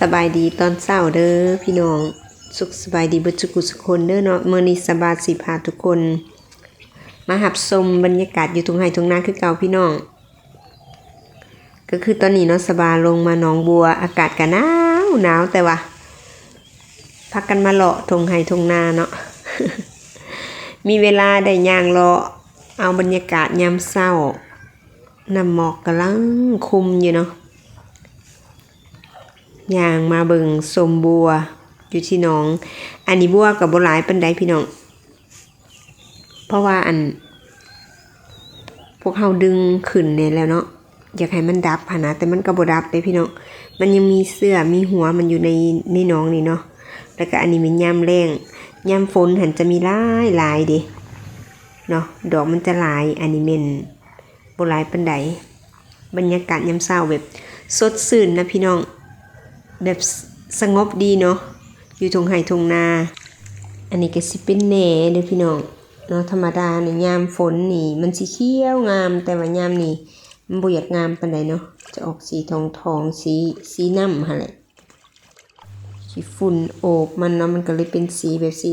สบายดีตอนเช้าเด้อพี่น้อง สุขสบายดีบุจุกุสุคนเด้อเนาะเมื้อนี้สบายสิพาทุกคน มาหับชมบรรยากาศอยู่ทุงไร่ทุ่งนาคือเก่าพี่น้อง ก็คือตอนนี้เนาะสบายลงมาหนองบัวอากาศก็หนาวหนาวแต่ว่าพักกันมาเลาะทงไร่ทุ่งนาเนาะมีเวลาได้ย่างเลาะเอาบรรยากาศยามเช้านำหมอกกำลังคุมอยู่เนาะ ยางมาเบิงสมบัวอยู่ที่น้อง อันนี้บัวกับบัวหลายปันไดพี่น้อง เพราะว่าอัน พวกเขาดึงขึ้นเนี่ยแล้วเนาะอยากให้มันดับหนนะแต่มันก็บ่ดับเลยพี่น้องมันยังมีเสื้อมีหัวมันอยู่ในในน้องนี่เนาะแล้วก็อันนี้เป็นยามแรงยามฝนหันจะมีลายลายเด้เนาะดอกมันจะลายอันนี้เมนบ่หลายปันไดบรรยากาศยามเช้าแบบสดชื่นนะพี่น้อง แบบสงบดีเนาะอยู่ทงไห่ทงนา อันนี้ก็สิเป็นแหน่เด้อพี่น้องเนาะธรรมดาเนี่ยยามฝนนี่ มันสีเขียวงามแต่ว่ายามนี่มันบ่อยากงามปานใดเนาะจะออกสีทองทองสีสีน้ำหั่นแหละสีฝุ่นโอบมันเนาะมันก็เลยเป็นสีแบบสี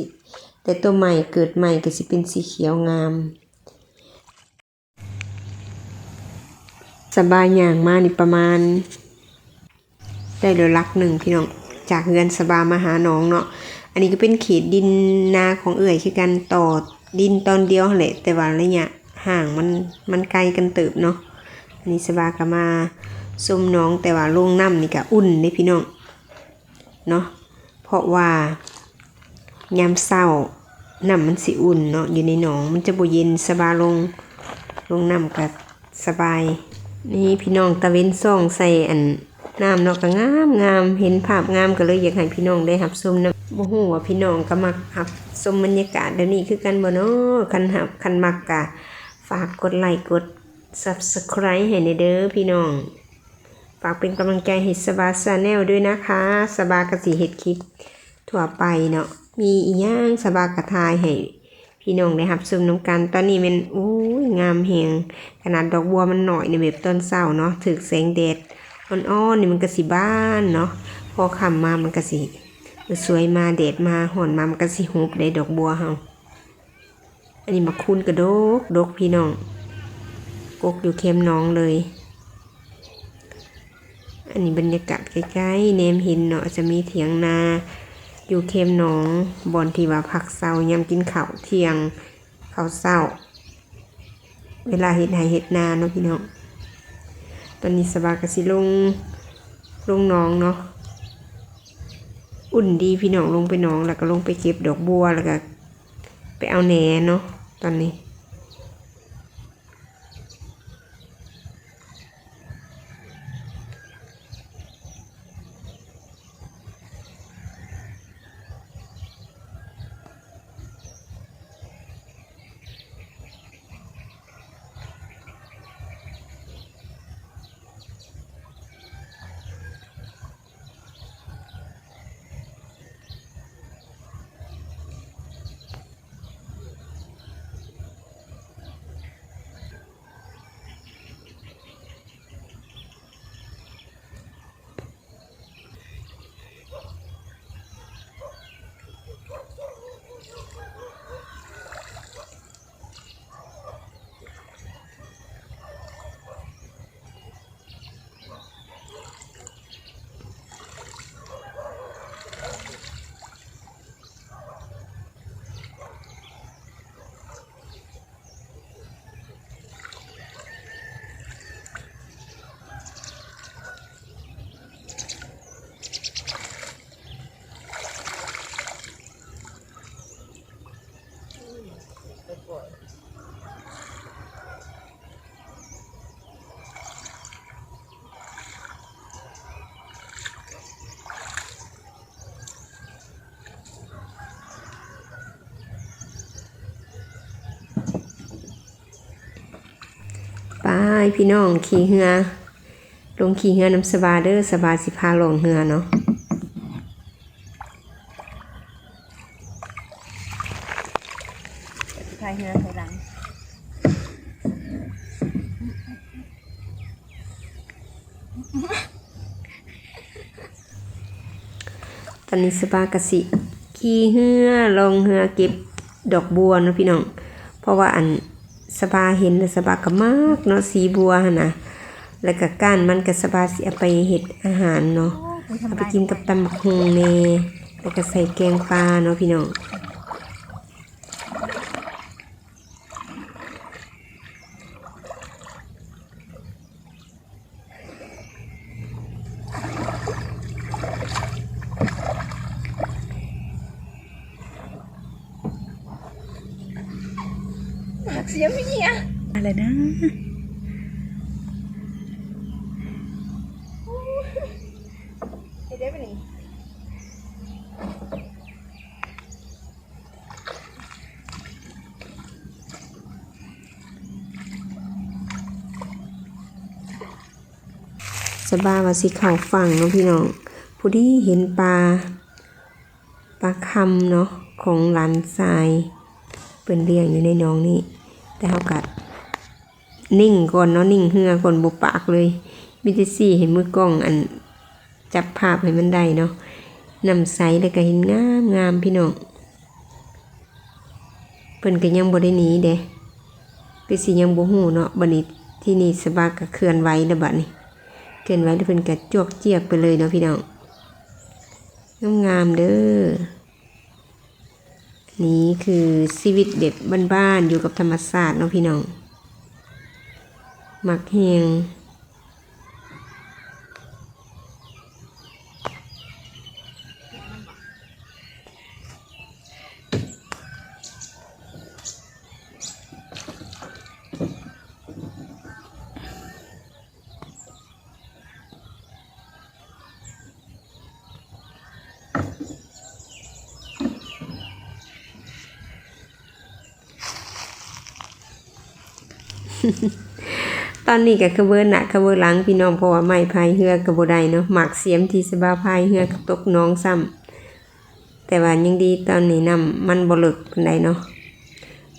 แต่ตัวใหม่เกิดใหม่ก็สิเป็นสีเขียวงาม สบายอย่างมากนี่ประมาณ ได้เดือลักหนึ่งพี่น้องจากเฮือนสบามาหาน้องเนาะอันนี้ก็เป็นเขตดินนาของเอื่อยคือกันต่อดินตอนเดียวแหละแต่ว่าระยะห่างมันมันไกลกันเติบเนาะอันนี้สบากมาส้มน้องแต่ว่าลงน้ำนี่ก็อุ่นนี่พี่น้องเนาะเพราะว่ายามเศร้าน้ำมันสิอุ่นเนาะอยู่ในหนองมันจะบ่เย็นสบาลงลงน้ำก็สบาย นี่พี่น้องตะเว้นซ่องใส่อัน น้ำเนาะก็งามงามเห็นภาพงามก็เลยอยากให้พี่น้องได้รับชมนะบ่ฮู้ว่าพี่น้องก็มักรับชมบรรยากาศเดี๋ยวนี้คือกันบ่เนาะคันหับคันมักกะฝากกดไลค์กด Subscribe ให้ในเด้อพี่น้องฝากเป็นกำลังใจให้สบาชาแนลด้วยนะคะสบากสิเฮ็ดคลิปทั่วไปเนาะมีอีหยังสบากระทายให้พี่น้องได้รับชมน้ำกันตอนนี้มันอู้งามแฮงขนาดดอกบัวมันหน่อยในแบบต้นเศร้าเนาะถึกแสงแดด อ่อนๆนี่มันก็สิบ้านเนาะพอคำมามันก็สิสวยมาเดดมาหอนมามันก็สิหุบได้ดอกบัวเฮาอันนี้มาคูนกระดกดกพี่น้องกกอยู่เข้มน้องเลย อันนี้บรรยากาศใกล้ๆเนมหินเนาะจะมีเถียงนา อยู่เข้มน้องบอนที่ว่าผักเศร้ายำกินข้าวเที่ยงข้าวเศร้า เวลาเห็ดไห้เห็ดนาเนาะพี่น้อง อนนี้สบายกสิลงลงน้องเนาะอุ่นดีพี่น้องลงไปน้องแล้วก็ลงไปเก็บดอกบัวแล้วก็ไปเอาแหนเนาะตอนนี้ ไปพี่น้องขี่เหือ ลงขี่เหือน้ำสบาเด้อสบาสิพาลงเหือเนาะพายเหือถอยหลังอนนี้สปากะสิขี่เหือลงเหือเก็บดอกบัวเนาะพี่น้อง เพราะว่าอัน สปาเห็นสปาก็มากเนาะสีบัวนะแล้วก็ก้านมันก็สปาสิเอาไปเห็ดอาหารเนาะเอาไปกินกับตำบักฮงเน่แล้วก็ใส่แกงปลาเนาะพี่น้อง เสียไม่เนี่ยอะไรนะได้ปะนี่สบาว่าสิเข้าฝั่งเนาะพี่น้องผู้ที่เห็นปลาปลาคำเนาะของหลานทรายเปิ้นเลี้ยงอยู่ในน้องนี่ แต่เฮากัดนิ่งก่อนเนาะนิ่งเหือก่อนบ่ปากเลยมีแต่สี่เห็นมือกล้องอันจับภาพให้มันได้เนาะนำใสแล้วก็เห็นงามงามพี่น้องเพิ่นก็ยังบ่ได้หนีเด้คือสิยังบ่ฮู้เนาะบัดนี้ที่นี่สบาก็เคลื่อนไหวแล้วบัดนี้เกินไหวแล้วเพิ่นก็จวกเจียกไปเลยเนาะพี่น้องงามๆเด้อ นี่คือชีวิตเด็กบ้านๆอยู่กับธรรมศาสตร์เนาะพี่น้อง มักเฮง ตอนนี้ก็กระเบือหนักกระเบือหลังพี่น้องเพราะว่าไม้พายเฮือกระบ่ได้เนาะหมักเสียมที่สบาพายเฮือกตกน้องซ้ำแต่ว่ายังดีตอนนี้น้ำมันบลึกปานใดเนาะ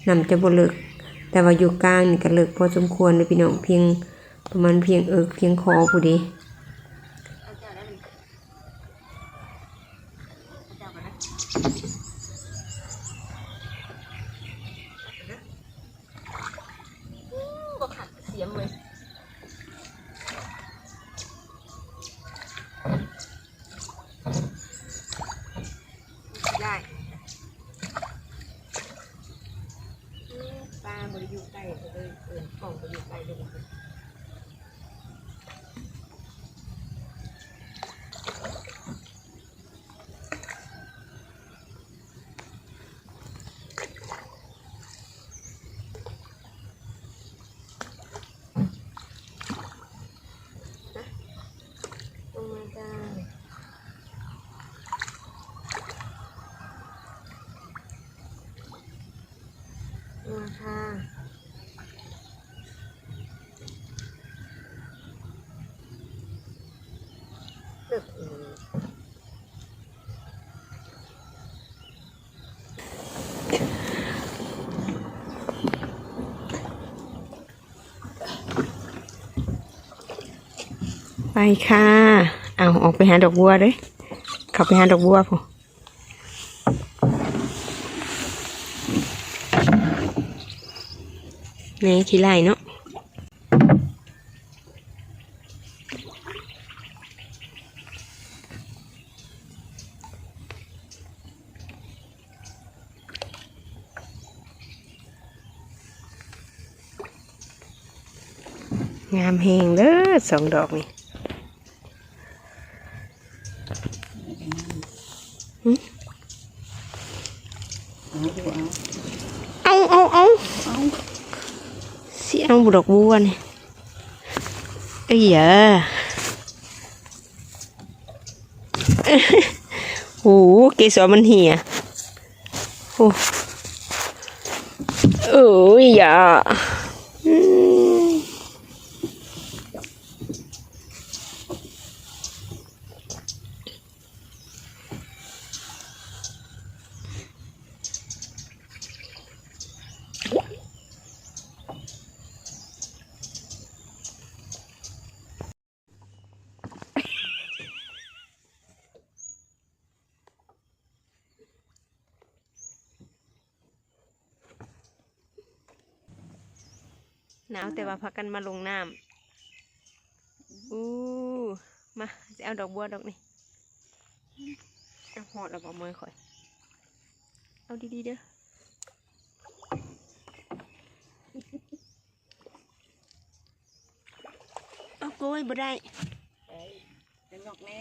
น้ำจะบลึก แต่ว่าอยู่กลางนี่ก็เลิกพอสมควรเลยพี่น้องเพียงประมาณเพียงเอิกเพียงคอผู้ดี ก็ขัดเสียมเลยได้ปลาบริยูใกล้เลยเออกล่องบริยูใกล้เลย ลงมาจ้ามาค่ะเลือกเอง ไปค่ะ เอาออกไปหาดอกบัวเลยข้าไปหาดอกบัวพอนี่ขี้ไล่เนาะงามแหงเด้อสองดอกนี่ เอาเอาเอาสิเอาบุ ดอกบัวนี่เอ้ยอย่าโอ้โหเกสรมันเหี่ยโอ้เอ้ยอย่า หนาวแต่ว่าพักกันมาลงน้ำอู้มาจะเอาดอกบัวดอกนี่เอาหอดแล้วบอกมือข่อย เอาดีๆเด้อเอาโกยบ่ได้ เป็นนกแม่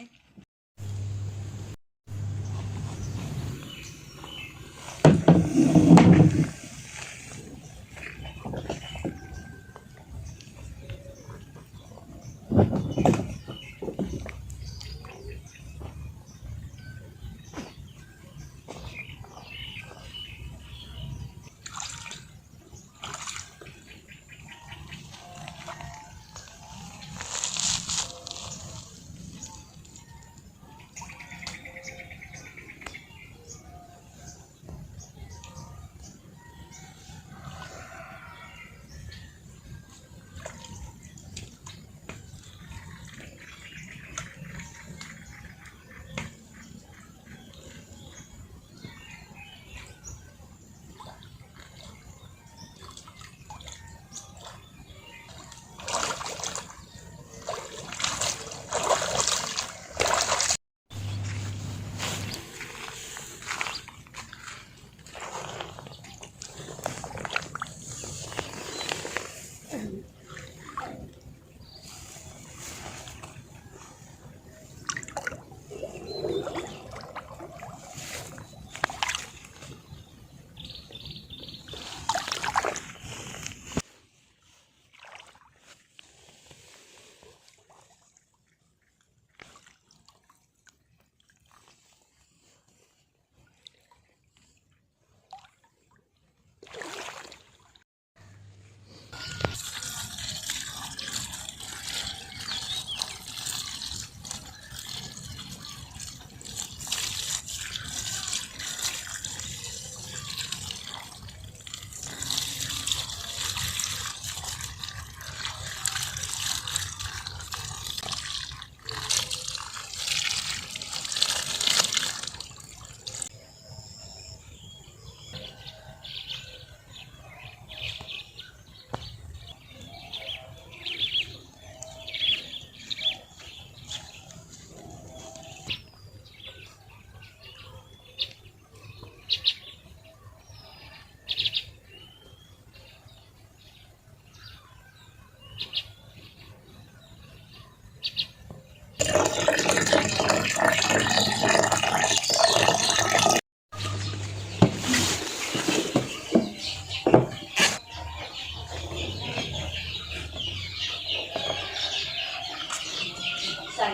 แล้ว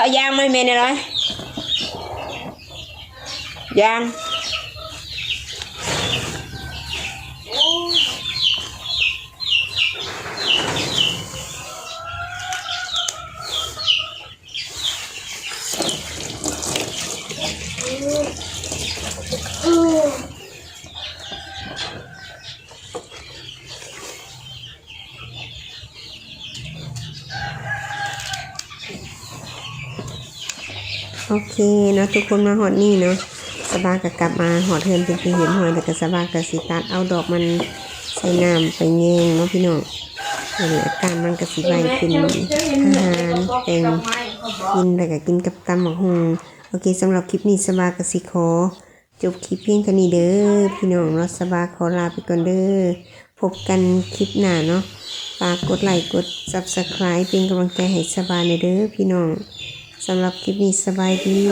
เอายางไม่เมนอะไรยาง โอเคเนาะทุกคนมาหอดนี่เนาะสบายกับกลับมาหอดเทือนเป็นที่เห็นหอยแต่ก็สบายกับสิตัดเอาดอกมันใส่น้ำไปแยงเนาะพี่น้องเดี๋ยวอาการมันก็สิไวขึ้นอาหารแต่งกินแต่ก็กินกับตำหมกฮุงโอเคสำหรับคลิปนี้สบายกับสิขอจบคลิปเพียงเท่นี้เด้อพี่น้องเราสบายขอลาไปก่อนเด้อพบกันคลิปหน้าเนาะฝากกดไลค์กด subscribe เป็นกำลังใจให้สบายในอยเด้อพี่น้อง สำหรับคลิปนี้สบายดี